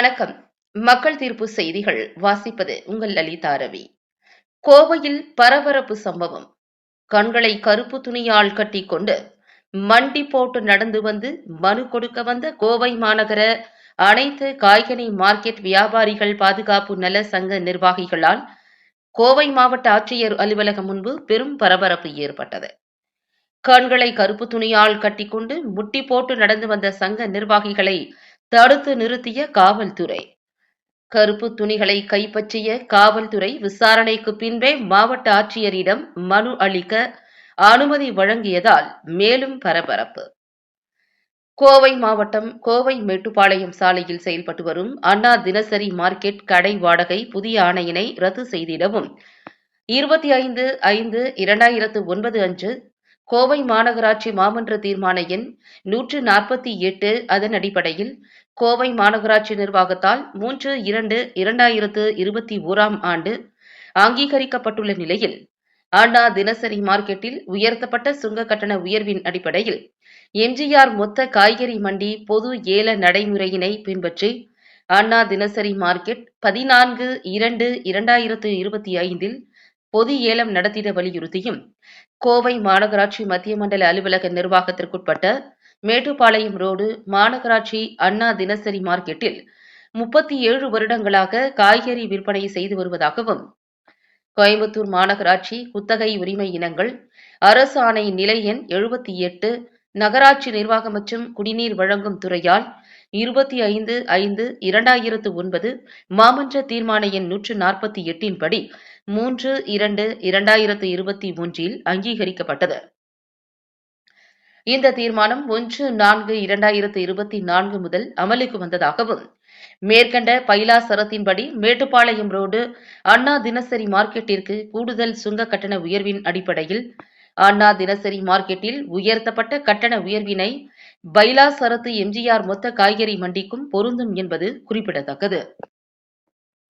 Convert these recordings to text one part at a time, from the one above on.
வணக்கம். மக்கள் தீர்ப்பு செய்திகள் வாசிப்பது உங்கள் லலிதா ரவி. கோவையில் பரபரப்பு சம்பவம். கண்களை கருப்பு துணியால் கட்டிக்கொண்டு மண்டி போட்டு நடந்து வந்து மனு கொடுக்க வந்த கோவை மாநகர அனைத்து காய்கனி மார்க்கெட் வியாபாரிகள் பாதுகாப்பு நல சங்க நிர்வாகிகளால் கோவை மாவட்ட ஆட்சியர் அலுவலகம் முன்பு பெரும் பரபரப்பு ஏற்பட்டது. கண்களை கருப்பு துணியால் கட்டிக்கொண்டு முட்டி போட்டு நடந்து வந்த சங்க நிர்வாகிகளை தடுத்து நிறுத்திய காவல்துறை. கருப்பு துணிகளை கைப்பற்றிய காவல்துறை விசாரணைக்கு பின்பே மாவட்ட ஆட்சியரிடம் மனு அளிக்க அனுமதி வழங்கியதால் மேலும் பரபரப்பு. கோவை மாவட்டம் கோவை மேட்டுப்பாளையம் சாலையில் செயல்பட்டு வரும் அண்ணா தினசரி மார்க்கெட் கடை வாடகை புதிய ஆணையினை ரத்து செய்திடவும். இருபத்தி ஐந்து ஐந்து இரண்டாயிரத்து ஒன்பது அன்று கோவை மாநகராட்சி மாமன்ற தீர்மான எண் நூற்று நாற்பத்தி எட்டு அதன் அடிப்படையில் கோவை மாநகராட்சி நிர்வாகத்தால் மூன்று இரண்டு இரண்டாயிரத்து இருபத்தி ஓராம் ஆண்டு அங்கீகரிக்கப்பட்டுள்ள நிலையில் அண்ணா தினசரி மார்க்கெட்டில் உயர்த்தப்பட்ட சுங்க கட்டண உயர்வின் அடிப்படையில் எம்ஜிஆர் மொத்த காய்கறி மண்டி பொது ஏல நடைமுறையினை பின்பற்றி அண்ணா தினசரி மார்க்கெட் பதினான்கு இரண்டு இரண்டாயிரத்து இருபத்தி ஐந்தில் பொது ஏலம் நடத்திட வலியுறுத்தியும் கோவை மாநகராட்சி மத்திய மண்டல அலுவலக நிர்வாகத்திற்குட்பட்ட மேட்டுப்பாளையம் ரோடு மாநகராட்சி அண்ணா தினசரி மார்க்கெட்டில் முப்பத்தி ஏழு வருடங்களாக காய்கறி விற்பனை செய்து வருவதாகவும் கோயம்புத்தூர் மாநகராட்சி குத்தகை உரிமை இனங்கள் அரசு ஆணை நிலை எண் எழுபத்தி எட்டு நகராட்சி நிர்வாகம் மற்றும் குடிநீர் வழங்கும் துறையால் இருபத்தி ஐந்து ஐந்து இரண்டாயிரத்து ஒன்பது மாமன்ற தீர்மான எண் நூற்று நாற்பத்தி எட்டின்படி மூன்று இரண்டு இரண்டாயிரத்து இருபத்தி மூன்றில் அங்கீகரிக்கப்பட்டது. இந்த தீர்மானம் ஒன்று நான்கு இரண்டாயிரத்து இருபத்தி நான்கு முதல் அமலுக்கு வந்ததாகவும் மேற்கண்ட பைலாசரத்தின்படி மேட்டுப்பாளையம் ரோடு அண்ணா தினசரி மார்க்கெட்டிற்கு கூடுதல் சுங்க கட்டண உயர்வின் அடிப்படையில் அண்ணா தினசரி மார்க்கெட்டில் உயர்த்தப்பட்ட கட்டண உயர்வினை பைலா சரத்து எம்ஜிஆர் மொத்த காய்கறி மண்டிக்கும் பொருந்தும் என்பது குறிப்பிடத்தக்கது.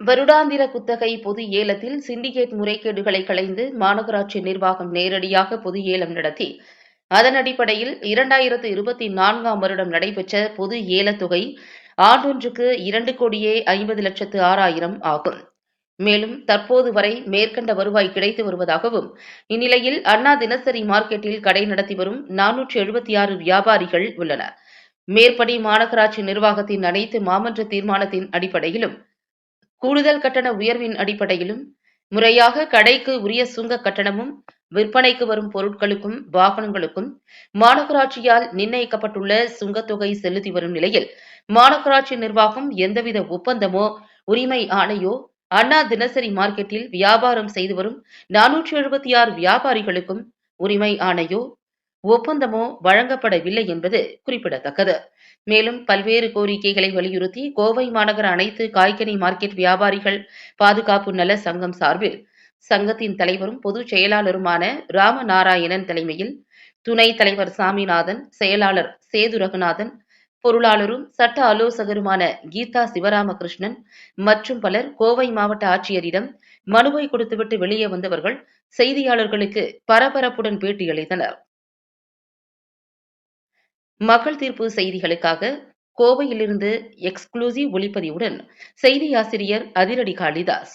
வருடாந்திர குத்தகை பொது ஏலத்தில் சிண்டிகேட் முறைகேடுகளை களைந்து மாநகராட்சி நிர்வாகம் நேரடியாக பொது ஏலம் நடத்தி அதன் அடிப்படையில் இரண்டாயிரத்து இருபத்தி நான்காம் வருடம் நடைபெற்ற பொது ஏலத்தொகை ஆண்டொன்றுக்கு இரண்டு கோடியே ஐம்பது லட்சத்து ஆறாயிரம் ஆகும். மேலும் தற்போது வரை மேற்கண்ட வருவாய் கிடைத்து வருவதாகவும் இந்நிலையில் அண்ணா தினசரி மார்க்கெட்டில் கடை நடத்தி வரும் நானூற்று எழுபத்தி ஆறு வியாபாரிகள் உள்ளனர் மேற்படி மாநகராட்சி நிர்வாகத்தின் அனைத்து மாமன்ற தீர்மானத்தின் அடிப்படையிலும் கூடுதல் கட்டண உயர்வின் அடிப்படையிலும் முறையாக கடைக்கு உரிய சுங்க கட்டணமும் விற்பனைக்கு வரும் பொருட்களுக்கும் வாகனங்களுக்கும் மாநகராட்சியால் நிர்ணயிக்கப்பட்டுள்ள சுங்கத்தொகை செலுத்தி வரும் நிலையில் மாநகராட்சி நிர்வாகம் எந்தவித ஒப்பந்தமோ உரிமை ஆணையோ அண்ணா தினசரி மார்க்கெட்டில் வியாபாரம் செய்து வரும் நானூற்றி எழுபத்தி ஆறு வியாபாரிகளுக்கும் உரிமை ஆணையோ ஒப்பந்தமோ வழங்கப்படவில்லை என்பது குறிப்பிடத்தக்கது. மேலும் பல்வேறு கோரிக்கைகளை வலியுறுத்தி கோவை மாநகர அனைத்து காய்கனி மார்க்கெட் வியாபாரிகள் பாதுகாப்பு நல சங்கம் சார்பில் சங்கத்தின் தலைவரும் பொதுச் செயலாளருமான ராமநாராயணன் தலைமையில் துணைத் தலைவர் சாமிநாதன் செயலாளர் சேது ரகுநாதன் பொருளாளரும் சட்ட ஆலோசகருமான கீதா சிவராமகிருஷ்ணன் மற்றும் பலர் கோவை மாவட்ட ஆட்சியரிடம் மனுவை கொடுத்துவிட்டு வெளியே வந்தவர்கள் செய்தியாளர்களுக்கு பரபரப்புடன் பேட்டியளித்தனர் மக்கள் தீர்ப்பு செய்திகளுக்காக கோவையிலிருந்து எக்ஸ்க்ளூசிவ் ஒளிப்பதிவுடன் செய்தி ஆசிரியர் அதிரடி காளிதாஸ்.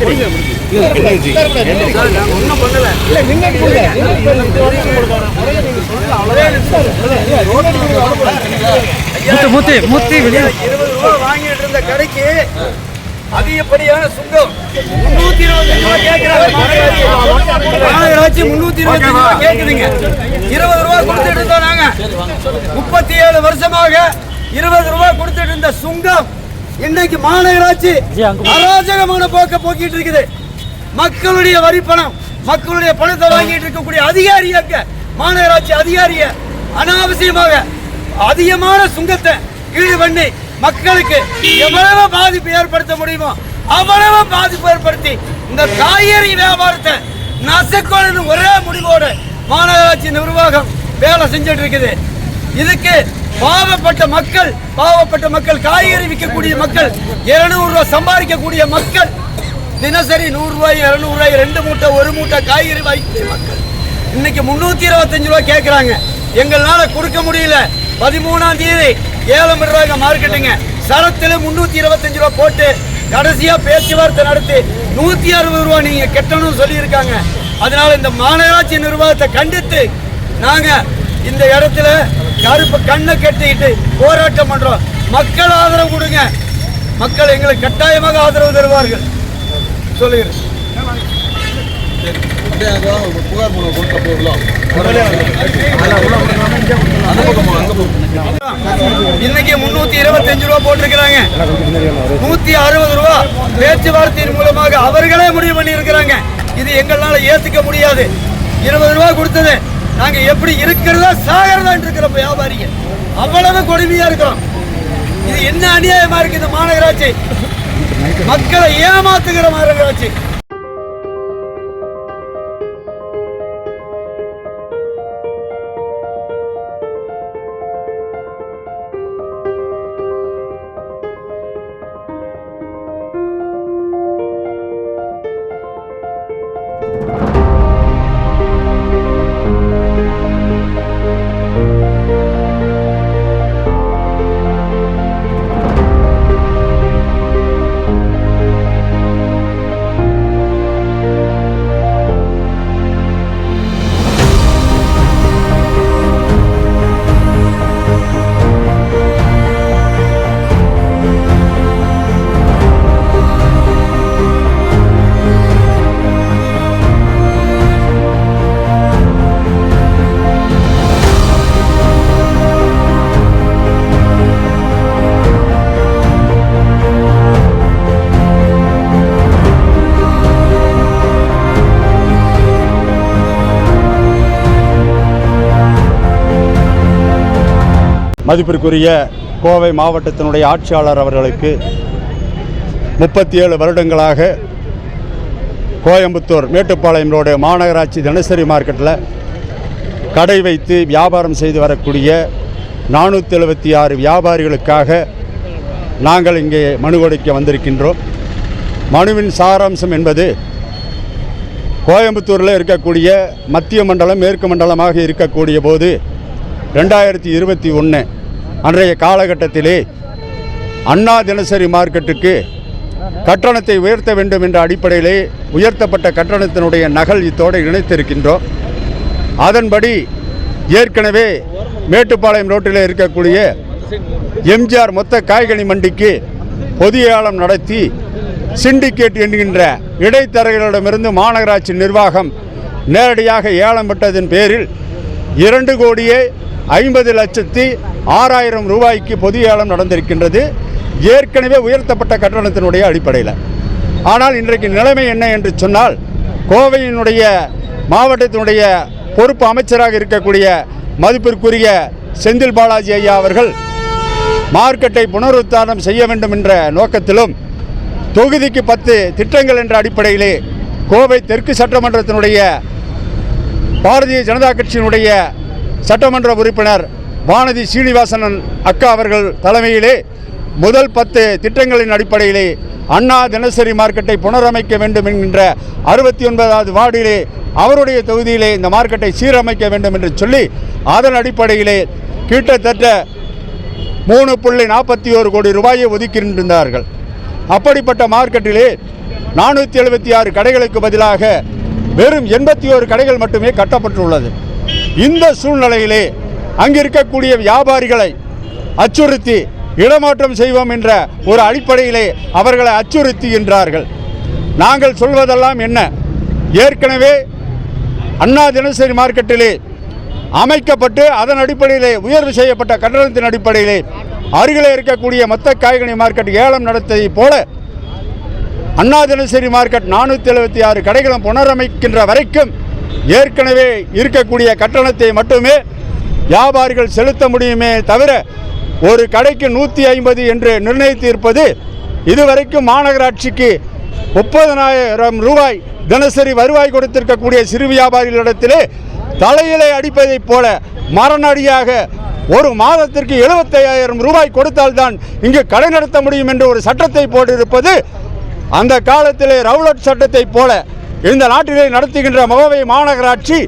ஆ முடிஞ்சு. முடிஞ்சு. முத்து முத்து முத்து இருபது ரூபாய் வாங்கிட்டு இருந்த கடைக்கு அதிகப்படியான சுங்கம். முன்னூத்தி இருபது ரூபாய் கேட்கிறாங்க முன்னூத்தி இருபது ரூபாய் கேக்குதுங்க. இருபது ரூபாய் கொடுத்துட்டு இருந்தோம் நாங்க. முப்பத்தி ஏழு வருஷமாக இருபது ரூபாய் கொடுத்துட்டு இருந்த சுங்கம் இன்னைக்கு மாநகராட்சி அராஜகமான போக்க போக்கிட்டு இருக்குது. மக்களுடைய வரி பணம் மக்களுடைய பணத்தை வாங்கிட்டு இருக்கக்கூடிய அதிகாரியாக்க மாநகராட்சி அதிகாரிய அனாவசியமாக அதிகமான சுங்கத்தை ஈடு பண்ணி மக்களுக்கு எவ்வளவு பாதிப்பு ஏற்படுத்த முடியுமோ அவ்வளவு பாதிப்பு ஏற்படுத்தி இந்த காய்கறி வியாபாரத்தை நசக்கொள்ளு ஒரே முடிவோடு மாநகராட்சி நிர்வாகம் வேலை செஞ்சுட்டு இருக்குது. இதுக்கு பாவப்பட்ட மக்கள் பாவப்பட்ட மக்கள் காய்கறி விற்கக்கூடிய மக்கள் 200 ரூபாய் சம்பாதிக்கக்கூடிய மக்கள் தினசரி நூறு ரூபாய் இருநூறு ரூபாய் ரெண்டு மூட்டை ஒரு மூட்டை காய்கறி வாங்கக்கூடிய மக்கள். இன்னைக்கு முன்னூத்தி இருபத்தஞ்சு ரூபாய் கேட்குறாங்க எங்களால கொடுக்க முடியல. பதிமூணாம் தேதி ஏலம் மார்க்கெட்டுங்க சரத்துல முன்னூத்தி இருபத்தஞ்சு ரூபாய் போட்டு கடைசியா பேச்சுவார்த்தை நடத்தி நூத்தி அறுபது ரூபாய் நீங்க கட்டணும்னு சொல்லியிருக்காங்க. அதனால இந்த மாநகராட்சி நிர்வாகத்தை கண்டித்து நாங்க இந்த இடத்துல கருப்பு கண்ணை கட்டிக்கிட்டு போராட்டம் பண்றோம். மக்கள் ஆதரவு கொடுங்க. மக்கள் எங்களுக்கு கட்டாயமாக ஆதரவு தருவார்கள். சொல்லுகிறேன். புகார் இன்னைக்கு முன்னூத்தி இருபத்தஞ்சு ரூபா போட்டிருக்கிறாங்க. நூத்தி அறுபது ரூபா பேச்சுவார்த்தையின் மூலமாக அவர்களே முடிவு பண்ணி இருக்கிறாங்க இது எங்களால ஏத்துக்க முடியாது. இருபது ரூபா கொடுத்தது. நாங்க எப்படி இருக்கிறதா சாகிறதா இருக்கிற வியாபாரிங்க அவ்வளவு கொடுமையா இருக்கிறோம். இது என்ன அநியாயமா இருக்கு இந்த மாநகராட்சி? மக்களை ஏமாத்துகிற மாநகராட்சி. மதிப்பிற்குரிய கோவை மாவட்டத்தினுடைய ஆட்சியாளர் அவர்களுக்கு முப்பத்தி ஏழு வருடங்களாக கோயம்புத்தூர் மேட்டுப்பாளையம் ரோடு மாநகராட்சி தினசரி மார்க்கெட்டில் கடை வைத்து வியாபாரம் செய்து வரக்கூடிய நானூற்றி எழுபத்தி ஆறு வியாபாரிகளுக்காக நாங்கள் இங்கே மனு கொடுக்க வந்திருக்கின்றோம். மனுவின் சாராம்சம் என்பது கோயம்புத்தூரில் இருக்கக்கூடிய மத்திய மண்டலம் மேற்கு மண்டலமாக இருக்கக்கூடிய போது ரெண்டாயிரத்தி இருபத்தி ஒன்று அன்றைய காலகட்டத்திலே அண்ணா தினசரி மார்க்கெட்டுக்கு கட்டணத்தை உயர்த்த வேண்டும் என்ற அடிப்படையிலே உயர்த்தப்பட்ட கட்டணத்தினுடைய நகல் இத்தோடு இணைத்திருக்கின்றோம். அதன்படி ஏற்கனவே மேட்டுப்பாளையம் ரோட்டில் இருக்கக்கூடிய எம்ஜிஆர் மொத்த காய்கனி மண்டிக்கு பொது ஏலம் நடத்தி சிண்டிகேட் என்கின்ற இடைத்தரகர்களிடமிருந்து மாநகராட்சி நிர்வாகம் நேரடியாக ஏலம் பெற்றதன் பேரில் இரண்டு கோடியே ஐம்பது லட்சத்தி ஆறாயிரம் ரூபாய்க்கு பொது ஏலம் நடந்திருக்கின்றது. ஏற்கனவே உயர்த்தப்பட்ட கட்டணத்தினுடைய அடிப்படையில். ஆனால் இன்றைக்கு நிலைமை என்ன என்று சொன்னால் கோவையினுடைய மாவட்டத்தினுடைய பொறுப்பு அமைச்சராக இருக்கக்கூடிய மதிப்பிற்குரிய செந்தில் பாலாஜி ஐயா அவர்கள் மார்க்கெட்டை புனருத்தாரணம் செய்ய வேண்டும் என்ற நோக்கத்திலும் தொகுதிக்கு பத்து திட்டங்கள் என்ற அடிப்படையிலே கோவை தெற்கு சட்டமன்றத்தினுடைய பாரதிய ஜனதா கட்சியினுடைய சட்டமன்ற உறுப்பினர் வானதி சீனிவாசனன் அக்கா அவர்கள் தலைமையிலே முதல் பத்து திட்டங்களின் அடிப்படையிலே அண்ணா தினசரி மார்க்கெட்டை புனரமைக்க வேண்டும் என்கின்ற அறுபத்தி ஒன்பதாவது வார்டிலே அவருடைய தொகுதியிலே இந்த மார்க்கெட்டை சீரமைக்க வேண்டும் என்று சொல்லி அதன் அடிப்படையிலே கிட்டத்தட்ட மூணு புள்ளி நாற்பத்தி ஒரு கோடி ரூபாயை ஒதுக்கியிருந்தார்கள். அப்படிப்பட்ட மார்க்கெட்டிலே நானூற்றி எழுபத்தி ஆறு கடைகளுக்கு பதிலாக வெறும் எண்பத்தி ஓரு கடைகள் மட்டுமே கட்டப்பட்டுள்ளது. இந்த சூழ்நிலையிலே அங்கு இருக்கக்கூடிய வியாபாரிகளை அச்சுறுத்தி இடமாற்றம் செய்வோம் என்ற ஒரு அடிப்படையிலே அவர்களை அச்சுறுத்துகின்றார்கள். நாங்கள் சொல்வதெல்லாம் என்ன? ஏற்கனவே அண்ணா தினசரி மார்க்கெட்டிலே அமைக்கப்பட்டு அதன் அடிப்படையிலே உயர்வு செய்யப்பட்ட கட்டணத்தின் அடிப்படையிலே அருகிலே இருக்கக்கூடிய மொத்த காய்கனி மார்க்கெட் ஏலம் நடத்தியதைப் போல அண்ணா தினசரி மார்க்கெட் நானூற்றி எழுபத்தி ஆறு கடைகளும் புனரமைக்கின்ற வரைக்கும் ஏற்கனவே இருக்கக்கூடிய கட்டணத்தை மட்டுமே வியாபாரிகள் செலுத்த முடியுமே தவிர ஒரு கடைக்கு நூற்றி ஐம்பது என்று நிர்ணயித்திருப்பது இதுவரைக்கும் மாநகராட்சிக்கு முப்பதனாயிரம் ரூபாய் தினசரி வருவாய் கொடுத்திருக்கக்கூடிய சிறு வியாபாரிகளிடத்திலே தலையிலே அடிப்பதைப் போல மரணடியாக ஒரு மாதத்திற்கு எழுபத்தையாயிரம் ரூபாய் கொடுத்தால்தான் இங்கு கடை நடத்த முடியும் என்று ஒரு சட்டத்தை போட்டிருப்பது அந்த காலத்திலே ரவுலட் சட்டத்தை போல இந்த நாட்டிலே நடத்துகின்ற மகவை மாநகராட்சி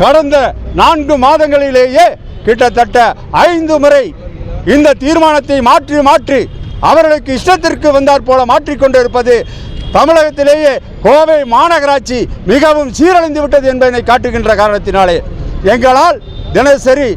கடந்த நான்கு மாதங்களிலேயே கிட்டத்தட்ட ஐந்து முறை இந்த தீர்மானத்தை மாற்றி மாற்றி அவர்களுக்கு இஷ்டத்திற்கு வந்தாற் போல மாற்றிக்கொண்டிருப்பது தமிழகத்திலேயே கோவை மாநகராட்சி மிகவும் சீரழிந்து விட்டது என்பதனை காட்டுகின்ற காரணத்தினாலே எங்களால் தினசரி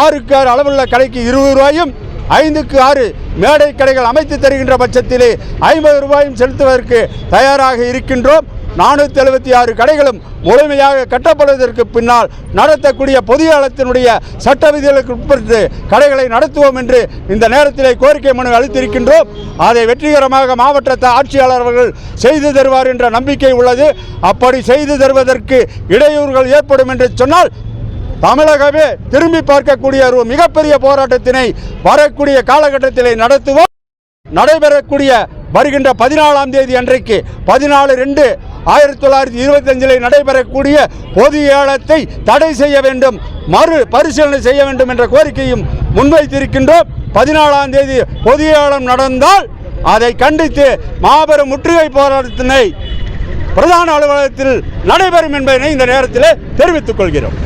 ஆறுக்கு ஆறு அளவுள்ள கடைக்கு இருபது ரூபாயும் ஐந்துக்கு ஆறு மேடை கடைகள் அமைத்து தருகின்ற பட்சத்திலே ஐம்பது ரூபாயும் செலுத்துவதற்கு தயாராக இருக்கின்றோம். நானூற்றி எழுபத்தி ஆறு கடைகளும் முழுமையாக கட்டப்படுவதற்கு பின்னால் நடத்தக்கூடிய பொதியாளத்தினுடைய சட்ட விதிகளுக்கு உட்பட்டு கடைகளை நடத்துவோம் என்று இந்த நேரத்திலே கோரிக்கை மனு அளித்திருக்கின்றோம். அதை வெற்றிகரமாக மாவட்ட ஆட்சியாளர் அவர்கள் செய்து தருவார் என்ற நம்பிக்கை உள்ளது. அப்படி செய்து தருவதற்கு இடையூறுகள் ஏற்படும் என்று சொன்னால் தமிழகமே திரும்பி பார்க்கக்கூடிய ஒரு மிகப்பெரிய போராட்டத்தினை வரக்கூடிய காலகட்டத்திலே நடத்துவோம். நடைபெறக்கூடிய வருகின்ற பதினாலாம் தேதி அன்றைக்கு பதினாலு ரெண்டு ஆயிரத்தி தொள்ளாயிரத்தி இருபத்தஞ்சில் நடைபெறக்கூடிய பொது ஏலத்தை தடை செய்ய வேண்டும் மறு பரிசீலனை செய்ய வேண்டும் என்ற கோரிக்கையும் முன்வைத்திருக்கின்றோம். பதினாலாம் தேதி பொது ஏலம் நடந்தால் அதை கண்டித்து மாபெரும் முற்றுகை போராட்டத்தினை பிரதான அலுவலகத்தில் நடைபெறும் என்பதனை இந்த நேரத்தில் தெரிவித்துக் கொள்கிறோம்.